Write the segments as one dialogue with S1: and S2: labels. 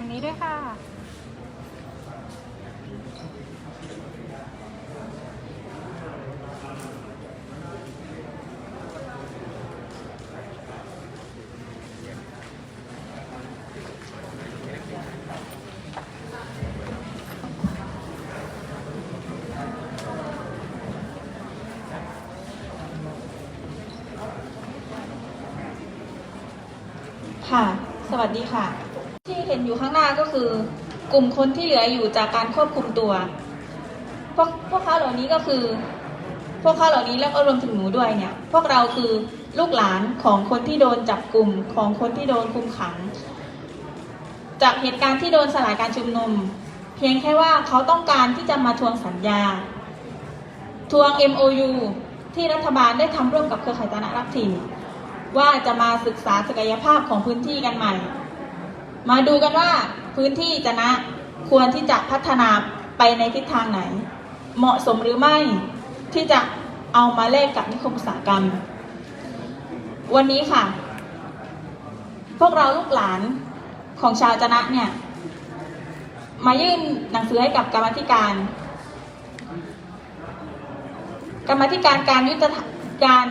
S1: ฝั่งนี้ด้วยค่ะ
S2: ค่ะ สวัสดีค่ะ เห็นอยู่ข้างหน้าก็คือ กลุ่มคนที่เหลืออยู่จากการควบคุมตัว พวกพวกเขาเหล่านี้ก็คือ พวกเขาเหล่านี้แล้วก็รวมถึงหนูด้วยเนี่ย พวกเราคือลูกหลานของคนที่โดนจับกลุ่มของคนที่โดนคุมขัง จากเหตุการณ์ที่โดนสลายการชุมนุม เพียงแค่ว่าเขาต้องการที่จะมาทวงสัญญา ทวง MOU ที่รัฐบาลได้ทำร่วมกับเครือข่ายตนะรักถิ่นว่าจะมาศึกษาศักยภาพของพื้นที่กันใหม่ มาดูกันว่าพื้นที่จะนะควรที่จะพัฒนาไปในทิศทางไหน เหมาะสมหรือไม่ที่จะเอามาแลกกับนิคมอุตสาหกรรม วันนี้ค่ะ พวกเราลูกหลานของชาวจนะเนี่ย มายื่นหนังสือให้กับกรรมธิการ กรรมธิการการยุติธรรมการ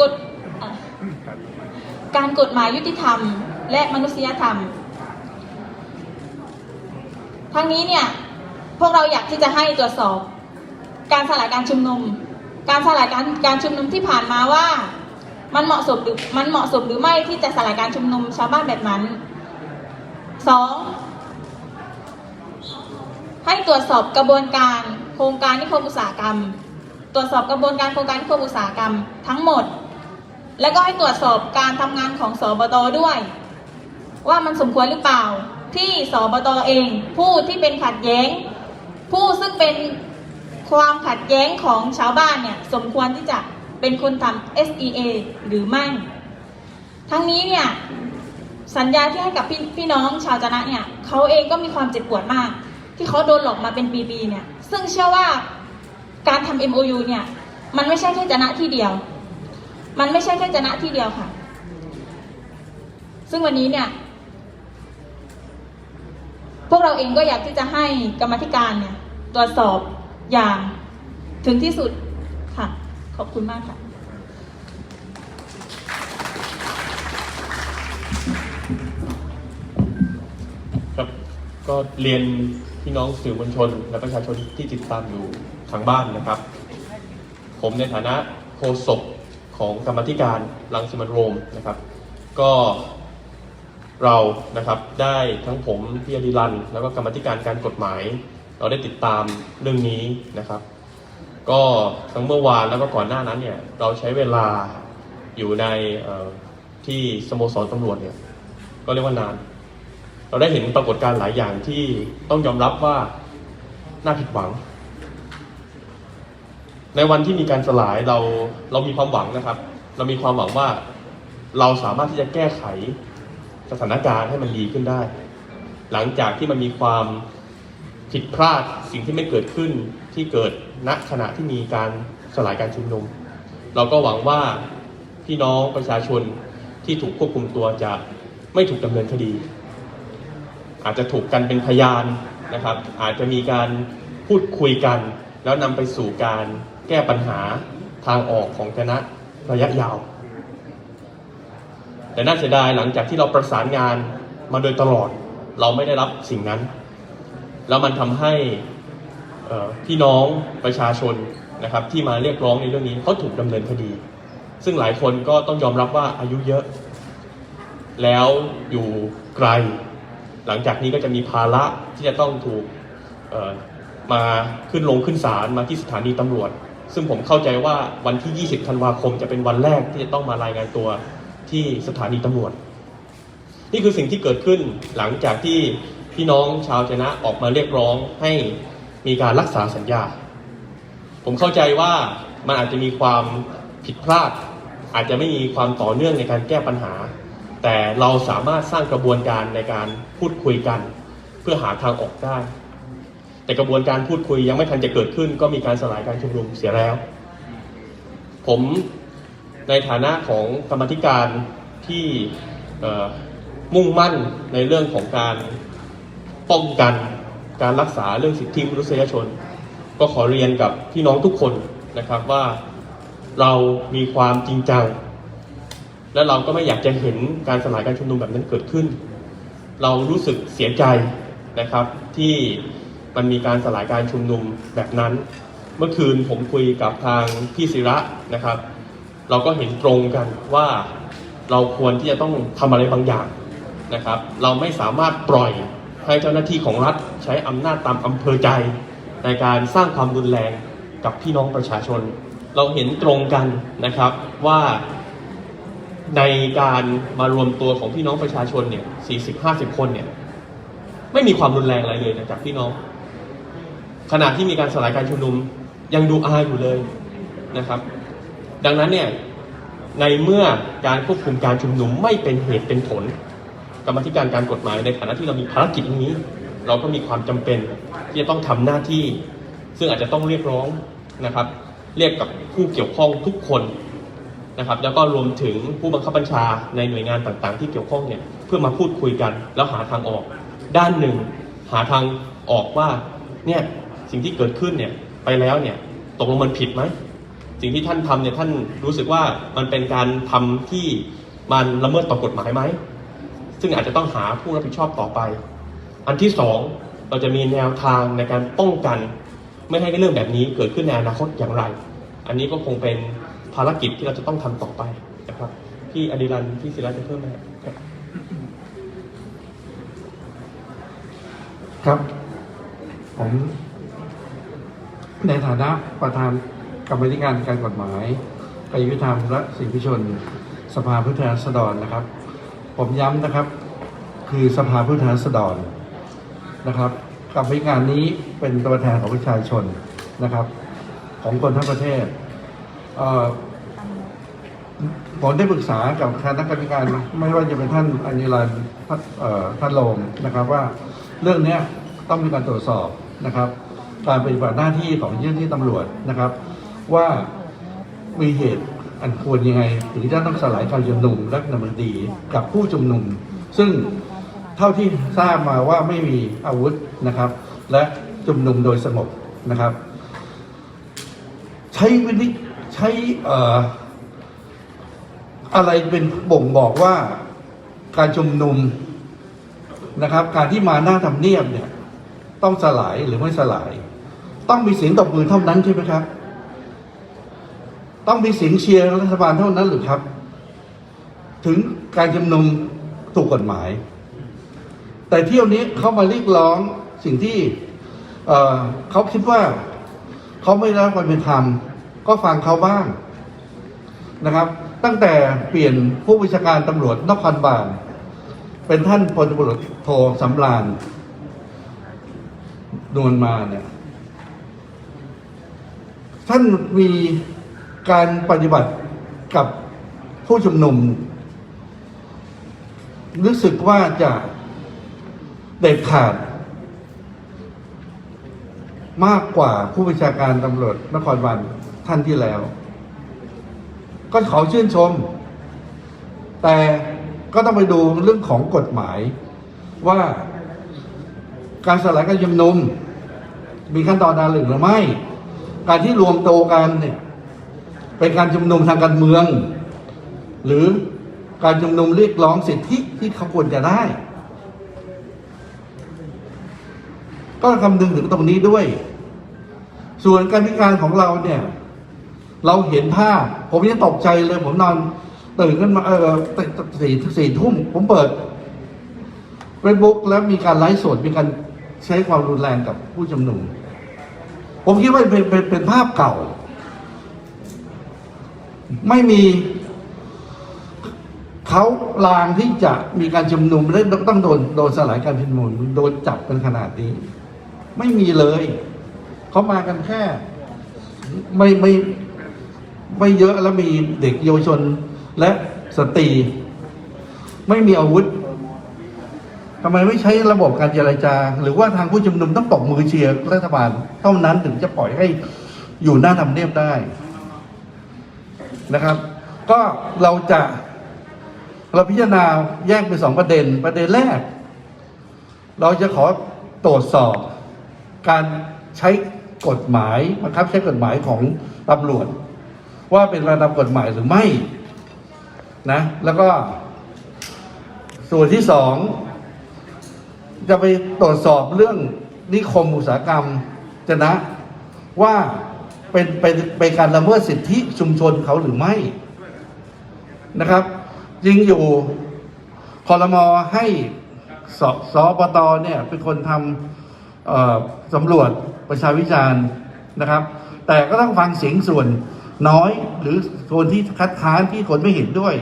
S2: กฎการกฎหมายยุติธรรม และมนุษยธรรม ทั้งนี้เนี่ยพวกเราอยากที่จะให้ตรวจสอบ การสลายการชุมนุม การสลายการการชุมนุมที่ผ่านมาว่า มันเหมาะสมหรือมันเหมาะสมหรือไม่ที่จะสลายการชุมนุมชาวบ้านแบบนั้นสองให้ตรวจสอบกระบวนการโครงการนิคมอุตสาหกรรม ตรวจสอบกระบวนการโครงการนิคมอุตสาหกรรมทั้งหมด แล้วก็ให้ตรวจสอบการทำงานของสบตด้วย ว่ามันสมควรหรือเปล่า ที่สบตเอง ผู้ที่เป็นขัดแย้ง ผู้ซึ่งเป็นความขัดแย้งของชาวบ้านเนี่ยสมควรที่จะเป็นคนทำ SEA หรือไม่ ทั้งนี้เนี่ยสัญญาที่ให้กับพี่พี่น้องชาวจนะเนี่ยเขาเองก็มีความเจ็บปวดมาก ที่เขาโดนหลอกมาเป็นปีๆเนี่ยซึ่งเชื่อว่าการทำ MOU เนี่ยมันไม่ใช่แค่จนะที่เดียว มันไม่ใช่แค่จนะที่เดียวค่ะ ซึ่งวันนี้เนี่ย พวกเราเองก็อยากที่จะให้กรรมธิการเนี่ยตรวจสอบอย่างถึงที่สุดค่ะ ขอบคุณมากค่ะ
S3: ครับก็เรียนพี่น้องสื่อมวลชน และประชาชนที่ติดตามอยู่ทางบ้านนะครับ ผมในฐานะโฆษกของกรรมธิการรังสิมันโรมนะครับ ก็ เรานะครับได้ทั้งผมพี่อดิรัน แล้วก็กรรมธิการการกฎหมาย เราได้ติดตามเรื่องนี้นะครับ ก็ทั้งเมื่อวานแล้วก็ก่อนหน้านั้นเนี่ยเราใช้เวลาอยู่ในที่สโมสรตำรวจเนี่ยก็เรียกว่านาน เราได้เห็นปรากฏการณ์หลายอย่างที่ต้องยอมรับว่าน่าผิดหวัง ในวันที่มีการสลายเราเรามีความหวังนะครับ เรามีความหวังว่าเราสามารถที่จะแก้ไข สถานการณ์ให้มันดีขึ้นได้ หลังจากที่มันมีความผิดพลาดสิ่งที่ไม่เกิดขึ้นที่เกิดณขณะที่มีการสลายการชุมนุม เราก็หวังว่าพี่น้องประชาชนที่ถูกควบคุมตัวจะไม่ถูกดำเนินคดี อาจจะถูกกันเป็นพยานนะครับ อาจจะมีการพูดคุยกัน แล้วนำไปสู่การแก้ปัญหาทางออกของคณะระยะยาว แต่น่าเสียดายหลังจากที่เราประสานงานมาโดยตลอด เราไม่ได้รับสิ่งนั้น แล้วมันทำให้พี่น้องประชาชนนะครับที่มาเรียกร้องในเรื่องนี้เขาถูกดำเนินคดี ซึ่งหลายคนก็ต้องยอมรับว่าอายุเยอะ แล้วอยู่ไกล หลังจากนี้ก็จะมีภาระที่จะต้องถูกมาขึ้นลงขึ้นศาลมาที่สถานีตำรวจ ซึ่งผมเข้าใจว่าวันที่ 20 ธันวาคมจะเป็นวันแรกที่จะต้องมารายงานตัว ที่สถานีตำรวจ นี่คือสิ่งที่เกิดขึ้นหลังจากที่พี่น้องชาวชนะออกมาเรียกร้องให้มีการรักษาสัญญา ผมเข้าใจว่ามันอาจจะมีความผิดพลาด อาจจะไม่มีความต่อเนื่องในการแก้ปัญหา แต่เราสามารถสร้างกระบวนการในการพูดคุยกัน เพื่อหาทางออกได้ แต่กระบวนการพูดคุยยังไม่ทันจะเกิดขึ้น ก็มีการสลายการชุมนุมเสียแล้ว ผม ในฐานะของกรรมธิการที่มุ่งมั่นในเรื่องของการป้องกันการรักษาเรื่องสิทธิมนุษยชน ก็ขอเรียนกับพี่น้องทุกคนนะครับว่าเรามีความจริงจัง และเราก็ไม่อยากจะเห็นการสลายการชุมนุมแบบนั้นเกิดขึ้น เรารู้สึกเสียใจนะครับที่มันมีการสลายการชุมนุมแบบนั้น เมื่อคืนผมคุยกับทางพี่ศิระนะครับ เราก็เห็นตรงกันว่าเราควรที่จะต้องทำอะไรบางอย่างนะครับ เราไม่สามารถปล่อยให้เจ้าหน้าที่ของรัฐใช้อำนาจตามอำเภอใจในการสร้างความรุนแรงกับพี่น้องประชาชน เราเห็นตรงกันนะครับว่าในการมารวมตัวของพี่น้องประชาชนเนี่ย 40-50 คนเนี่ย ไม่มีความรุนแรงอะไรเลยนะจากพี่น้อง ขณะที่มีการสลายการชุมนุมยังดูอายอยู่เลยนะครับ ดังนั้นเนี่ยในเมื่อการควบคุมการชุมนุมไม่เป็นเหตุเป็นผล กรรมธิการการกฎหมายในฐานะที่เรามีภารกิจนี้ เราก็มีความจำเป็นที่จะต้องทำหน้าที่ ซึ่งอาจจะต้องเรียกร้องนะครับ เรียกกับผู้เกี่ยวข้องทุกคนนะครับ แล้วก็รวมถึงผู้บังคับบัญชาในหน่วยงานต่างๆ ที่เกี่ยวข้องเนี่ยเพื่อมาพูดคุยกัน แล้วหาทางออก ด้านหนึ่ง หาทางออกว่าเนี่ยสิ่งที่เกิดขึ้นเนี่ยไปแล้วเนี่ยตกลงมันผิดไหม สิ่งที่ท่านทำเนี่ยท่านรู้สึกว่ามันเป็นการทำที่มันละเมิดต่อกฎหมายไหม ซึ่งอาจจะต้องหาผู้รับผิดชอบต่อไป อันที่สองเราจะมีแนวทางในการป้องกัน ไม่ให้เรื่องแบบนี้เกิดขึ้นในอนาคตอย่างไร อันนี้ก็คงเป็นภารกิจที่เราจะต้องทำต่อไปนะครับพี่อดิรันพี่ศิระจะเพิ่มไหมครับ
S4: ครับผมในฐานะประธาน กรรมธิการการกฎหมายกายยุทธรรมและสิ่งพิชน สภาผู้แทนราษฎรนะครับ ผมย้ำนะครับ คือสภาผู้แทนราษฎรนะครับกรรมธิการนี้เป็นตัวแทนของประชาชนนะครับ ของคนทั้งประเทศเผมได้ปรึกษากับคณะกรรมการไม่ว่าจะเป็นท่านอนิรันท์ท่านโลมนะครับว่าเรื่องนี้ต้องมีการตรวจสอบนะครับ การปฏิบัติหน้าที่ของเจ้าหน้าที่ตำรวจนะครับ ว่ามีเหตุอันควรยังไงถึงจะต้องสลายการชุมนุมและดำเนินคดีกับผู้ชุมนุม ซึ่งเท่าที่ทราบมาว่าไม่มีอาวุธนะครับ และชุมนุมโดยสงบนะครับ ใช้วินิใช้อออะไรเป็นบ่งบอกว่าการชุมนุมนะครับ การที่มาหน้าทำเนียบเนี่ย ต้องสลายหรือไม่สลาย ต้องมีเสียงตบมือเท่านั้นใช่ไหมครับ ต้องมีเสียงเชียร์รัฐบาลเท่านั้นหรือครับ ถึงการชุมนุมถูกกฎหมาย แต่เที่ยวนี้เขามาเรียกร้องสิ่งที่เเขาคิดว่าเขาไม่ได้รับความเป็นธรรม ก็ฟังเขาบ้างนะครับ ตั้งแต่เปลี่ยนผู้บัญชาการตำรวจนครบาลเป็นท่านพลตำรวจโทสำราญนวลมาเนี่ยท่านมี การปฏิบัติกับผู้ชุมนุม รู้สึกว่าจะเด็ดขาด มากกว่าผู้บัญชาการตำรวจนครบาลท่านที่แล้ว ก็ขอชื่นชม แต่ก็ต้องไปดูเรื่องของกฎหมาย ว่าการสลายการชุมนุม มีขั้นตอนการหรือไม่ การที่รวมตัวกันเนี่ย เป็นการชุมนุมทางการเมือง หรือการชุมนุมเรียกร้องสิทธิที่เขาควรจะได้ ก็คำนึงถึงตรงนี้ด้วย ส่วนการพิการของเราเนี่ย เราเห็นภาพ ผมยังตกใจเลย ผมนอนตื่นขึ้นมาเออสี่สี่ทุ่ม ผมเปิดเฟซบุ๊กแล้วมีการไลฟ์สดมีการใช้ความรุนแรงกับผู้ชุมนุม ผมคิดว่าเป็นเป็นเป็นภาพเก่า ไม่มีเขาลางที่จะมีการชุมนุมและต้องโดนโดนสลายการชุมนุมโดนจับเป็นขนาดนี้ ไม่มีเลย เขามากันแค่ ไม่ไม่ไม่เยอะแล้วมีเด็กเยาวชนและสตรีไม่มีอาวุธทำไมไม่ใช้ระบบการเจรจา หรือว่าทางผู้ชุมนุมต้องตบมือเชียร์รัฐบาล เท่านั้นถึงจะปล่อยให้อยู่หน้าทำเนียบได้ นะครับ ก็เราจะเราพิจารณาแยกเป็นสองประเด็น ประเด็นแรก เราจะขอตรวจสอบการใช้กฎหมายบังคับใช้กฎหมายของตำรวจ ว่าเป็นระดับกฎหมายหรือไม่นะ แล้วก็ ส่วนที่สองจะไปตรวจสอบเรื่องนิคมอุตสาหกรรมจะนะว่า เป็นเป็นเป็นการละเมิดสิทธิชุมชนเขาหรือไม่นะครับจริงอยู่คอรมอให้สสปตเนี่ยเป็นคนทำสำรวจประชาวิจารณ์นะครับ แต่ก็ต้องฟังเสียงส่วนน้อยหรือส่วนที่คัดค้านที่คนไม่เห็นด้วย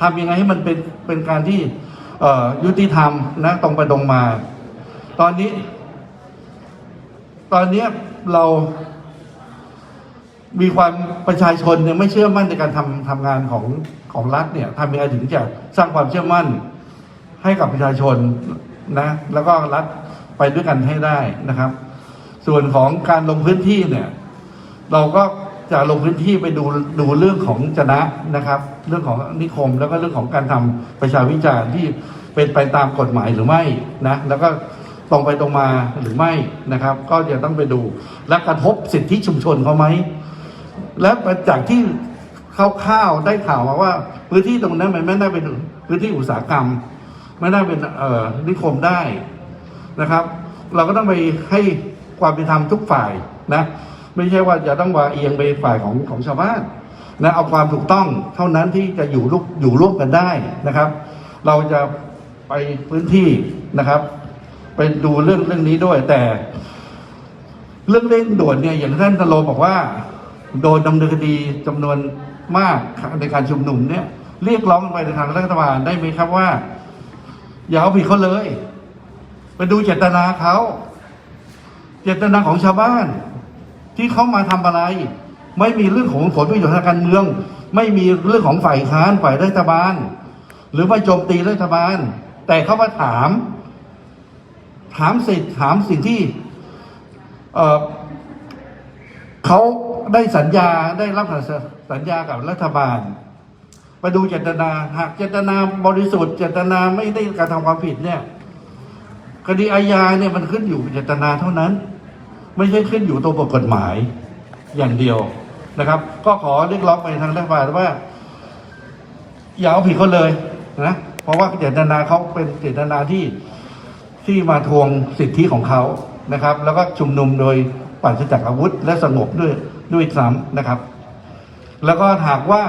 S4: ทำยังไงให้มันเป็นเป็นการที่ยุติธรรมนะตรงไปตรงมา ตอนนี้ ตอนนี้เรา มีความประชาชนเนี่ยไม่เชื่อมั่นในการทำทำงานของของรัฐเนี่ยทำยังไงถึงจะสร้างความเชื่อมั่นให้กับประชาชนนะ แล้วก็รัฐไปด้วยกันให้ได้นะครับ ส่วนของการลงพื้นที่เนี่ย เราก็จะลงพื้นที่ไปดูดูเรื่องของจนะนะครับ เรื่องของนิคมแล้วก็เรื่องของการทำประชาวิจารณ์ที่เป็นไปตามกฎหมายหรือไม่นะ แล้วก็ตรงไปตรงมาหรือไม่นะครับ ก็จะต้องไปดูและกระทบสิทธิชุมชนเขาไหม และจากที่คร่าวๆได้ข่าวมาว่า พื้นที่ตรงนั้นมันไม่ได้เป็นพื้นที่อุตสาหกรรม ไม่ได้เป็นนิคมได้นะครับ เราก็ต้องไปให้ความเป็นธรรมทุกฝ่ายนะ ไม่ใช่ว่าจะต้องว่าเอียงไปฝ่ายของของชาวบ้านนะเอาความถูกต้องเท่านั้นที่จะอยู่ร่วมอยู่ร่วมกันได้นะครับ เราจะไปพื้นที่นะครับไปดูเรื่องเรื่องนี้ด้วยแต่ เรื่องเร่งด่วนเนี่ยอย่างท่านตะโลบอกว่า โดนดำเนินคดีจำนวนมากในการชุมนุมเนี่ยเรียกร้องไปในทางรัฐบาลได้ไหมครับว่า อย่าเอาผิดเขาเลยไปดูเจตนาเขาเจตนาของชาวบ้าน ที่เขามาทำอะไร ไม่มีเรื่องของผลประโยชน์ทางการเมือง ไม่มีเรื่องของฝ่ายค้านฝ่ายรัฐบาล หรือมาโจมตีรัฐบาล แต่เขามาถาม ถามสิทธิ์ถามสิ่งที่ เออเขา ได้สัญญาได้รับสัญญากับรัฐบาล ไปดูเจตนา หากเจตนาบริสุทธิ์เจตนาไม่ได้กระทำความผิดเนี่ยคดีอาญาเนี่ยมันขึ้นอยู่เจตนาเท่านั้น ไม่ใช่ขึ้นอยู่ตัวบทกฎหมายอย่างเดียวนะครับ ก็ขอเรียกร้องไปทางรัฐบาลว่า อย่าเอาผิดเขาเลยนะเพราะว่าเจตนาเขาเป็นเจตนาที่ที่มาทวงสิทธิของเขานะครับ แล้วก็ชุมนุมโดยปราศจากอาวุธและสงบด้วย ด้วยซ้ำนะครับ แล้วก็หากว่า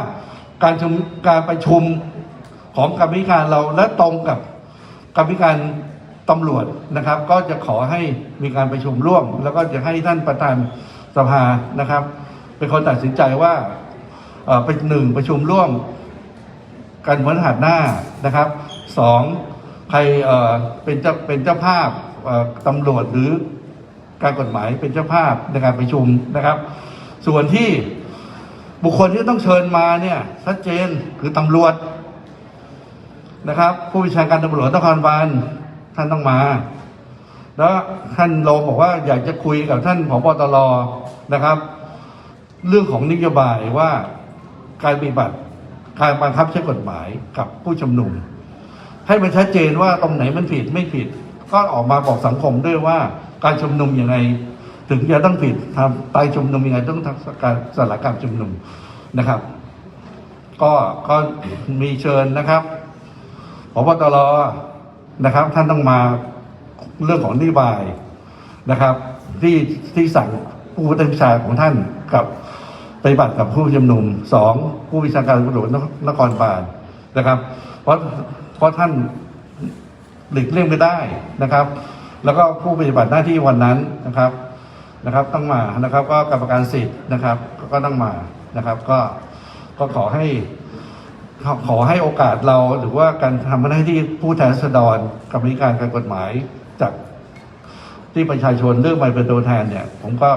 S4: การชุมการประชุมของกรรมธิการเราและตรงกับกรรมธิการตำรวจนะครับ ก็จะขอให้มีการประชุมร่วม แล้วก็จะให้ท่านประธานสภานะครับ เป็นคนตัดสินใจว่าเอ่อเป็นหนึ่งประชุมร่วมการพฤหัสหน้านะครับสองใครเอ่อเป็นเจ้าเป็นเจ้าภาพตำรวจหรือการกฎหมายเป็นเจ้าภาพในการประชุมนะครับ ส่วนที่บุคคลที่ต้องเชิญมาเนี่ยชัดเจนคือตำรวจนะครับ ผู้บัญชาการตำรวจนครบาลท่านต้องมา แล้วท่านรองบอกว่าอยากจะคุยกับท่านผบตรนะครับ เรื่องของนโยบายว่าการปฏิบัติการบังคับใช้กฎหมายกับผู้ชุมนุม ให้มันชัดเจนว่าตรงไหนมันผิดไม่ผิด ก็ออกมาบอกสังคมด้วยว่าการชุมนุมอยังไง ถึงจะต้องผิดทำไปชุมนุมยังไงต้องทำการสลายการชุมนุมนะครับ ก็ก็มีเชิญนะครับพบตรนะครับ ท่านต้องมาเรื่องของนโยบายนะครับ ที่ที่สั่งผู้บัญชากาของท่านกับปฏิบัติกับผู้ชุมนุมสองผู้บัญชาการตำรวจนครบาลนะครับ เพราะเพราะท่านหลีกเลี่ยงไม่ได้นะครับ แล้วก็ผู้ปฏิบัติหน้าที่วันนั้นนะครับ นะครับต้องมานะครับก็กรรมการสิทธิ์นะครับก็ต้องมานะครับ ก็ก็ขอให้ขอขอให้โอกาสเราหรือว่าการทำหน้าที่ผู้แทนราษฎรกรรมธิการการกฎหมายจากที่ประชาชนเลือกมาเป็นตัวแทนเนี่ย ผมก็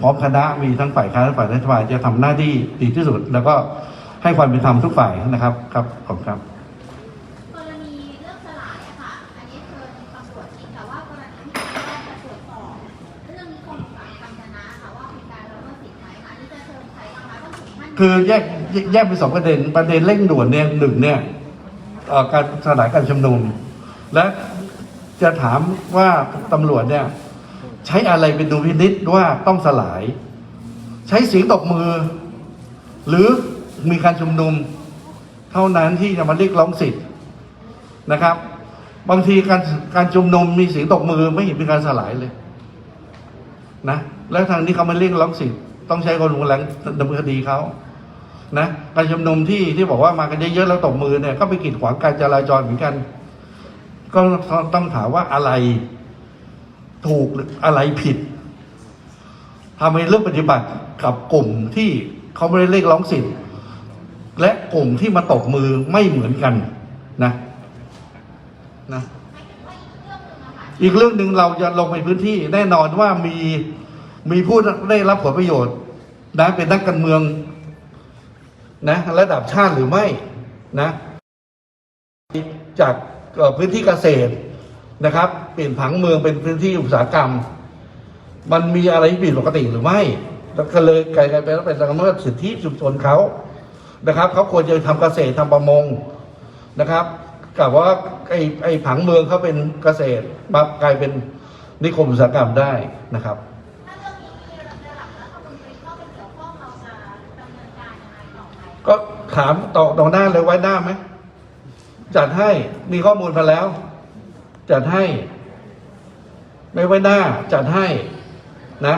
S4: พร้อมคณะมีทั้งฝ่ายค้านฝ่ายรัฐบาลจะทำหน้าที่ดีที่สุด แล้วก็ให้ความเป็นธรรมทุกฝ่ายนะครับครับขอบคุณครับ
S1: คือแย
S4: กแยกเป็นสองประเด็น ประเด็นเร่งด่วนเนี่ยหนึ่งเนี่ยการสลายการชุมนุม และจะถามว่าตำรวจเนี่ยใช้อะไรเป็นดูพินิษว่าต้องสลาย ใช้เสียงตบมือ หรือมีการชุมนุม เท่านั้นที่จะมาเรียกร้องสิทธิ์นะครับ บางทีการการชุมนุมมีเสียงตบมือไม่เห็นเป็นการสลายเลยนะแล้วทางนี้เขาไม่เรียกร้องสิทธิ์ต้องใช้คนรุนแรงดำเนินคดีเขา นะการชุมนุมที่ที่บอกว่ามากันเยอะๆแล้วตบมือเนี่ยก็ไปกีดขวางการจราจรเหมือนกัน ก็ต้องถามว่าอะไรถูกหรืออะไรผิดทำไมเรื่องปฏิบัติกับกลุ่มที่เขาไม่ได้เรียกร้องสิทธิ์และกลุ่มที่มาตบมือไม่เหมือนกันนะนะอีกเรื่องหนึ่งเราจะลงไปพื้นที่แน่นอนว่ามีมีผู้ได้รับผลประโยชน์นะเป็นนักการเมือง นะระดับชาติหรือไม่นะจากพื้นที่เกษตรนะครับ เปลี่ยนผังเมืองเป็นพื้นที่อุตสาหกรรม มันมีอะไรผิดปกติหรือไม่แล้วก็เลยกลายเป็นว่าเป็นละเมิดสิทธิชุมชนเขานะครับเขาควรจะทำเกษตรทำประมงนะครับกับว่าไอ้ไอ้ผังเมืองเขาเป็นเกษตรมากลายเป็นนิคมอุตสาหกรรมได้นะครับ
S1: ถามต่อตรง
S4: หน้าเลยไว้หน้าไหมจัดให้มีข้อมูลมาแล้ว จัดให้ ไม่ไว้หน้า จัดให้นะ